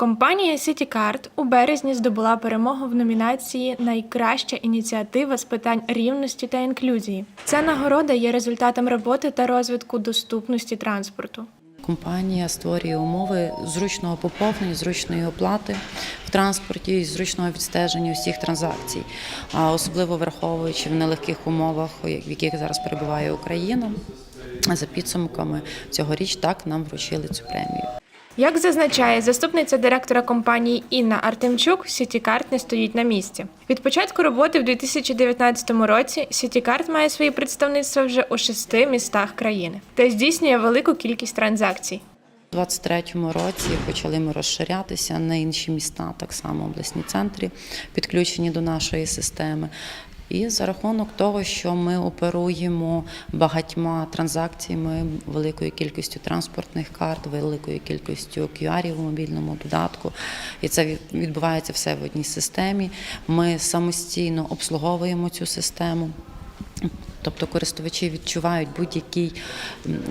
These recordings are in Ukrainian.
Компанія CityCard у березні здобула перемогу в номінації Найкраща ініціатива з питань рівності та інклюзії. Ця нагорода є результатом роботи та розвитку доступності транспорту. Компанія створює умови зручного поповнення, зручної оплати в транспорті і зручного відстеження усіх транзакцій, особливо враховуючи в нелегких умовах, в яких зараз перебуває Україна. За підсумками цьогоріч так нам вручили цю премію. Як зазначає заступниця директора компанії Інна Артемчук, CityCard не стоїть на місці. Від початку роботи в 2019 році CityCard має свої представництва вже у шести містах країни та здійснює велику кількість транзакцій. У 2023 році почали ми розширятися на інші міста, так само обласні центри, підключені до нашої системи. І за рахунок того, що ми оперуємо багатьма транзакціями, великою кількістю транспортних карт, великою кількістю QR в мобільному додатку, і це відбувається все в одній системі. Ми самостійно обслуговуємо цю систему. Тобто користувачі відчувають будь-який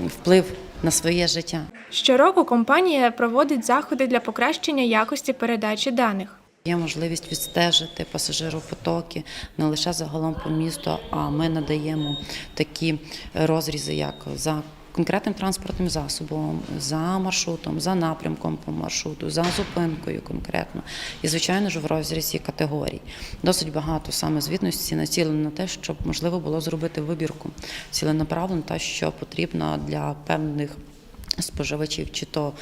вплив на своє життя. Щороку компанія проводить заходи для покращення якості передачі даних. Є можливість відстежити пасажиропотоки не лише загалом по місту, а ми надаємо такі розрізи, як за конкретним транспортним засобом, за маршрутом, за напрямком по маршруту, за зупинкою конкретно. І, звичайно ж, в розрізі категорій. Досить багато саме звітності націлено на те, щоб можливо було зробити вибірку ціленаправлено, та що потрібно для певних споживачів, чи то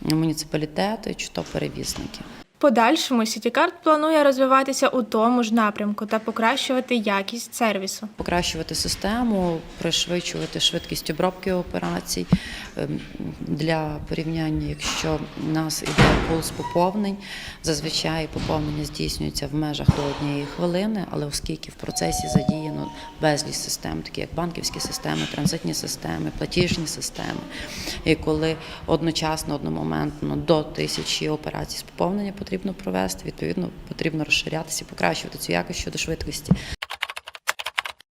муніципалітети, чи то перевізники. Подальшому CityCard планує розвиватися у тому ж напрямку та покращувати якість сервісу. покращувати систему, пришвидшувати швидкість обробки операцій. Ем, Для порівняння, якщо в нас іде пул з поповнень, зазвичай поповнення здійснюється в межах до однієї хвилини, але оскільки в процесі задіяно безліч систем, такі як банківські системи, транзитні системи, платіжні системи, і коли одночасно, одномоментно до тисячі операцій з поповнення потрібно провести, відповідно потрібно розширятися, покращувати цю якість щодо швидкості.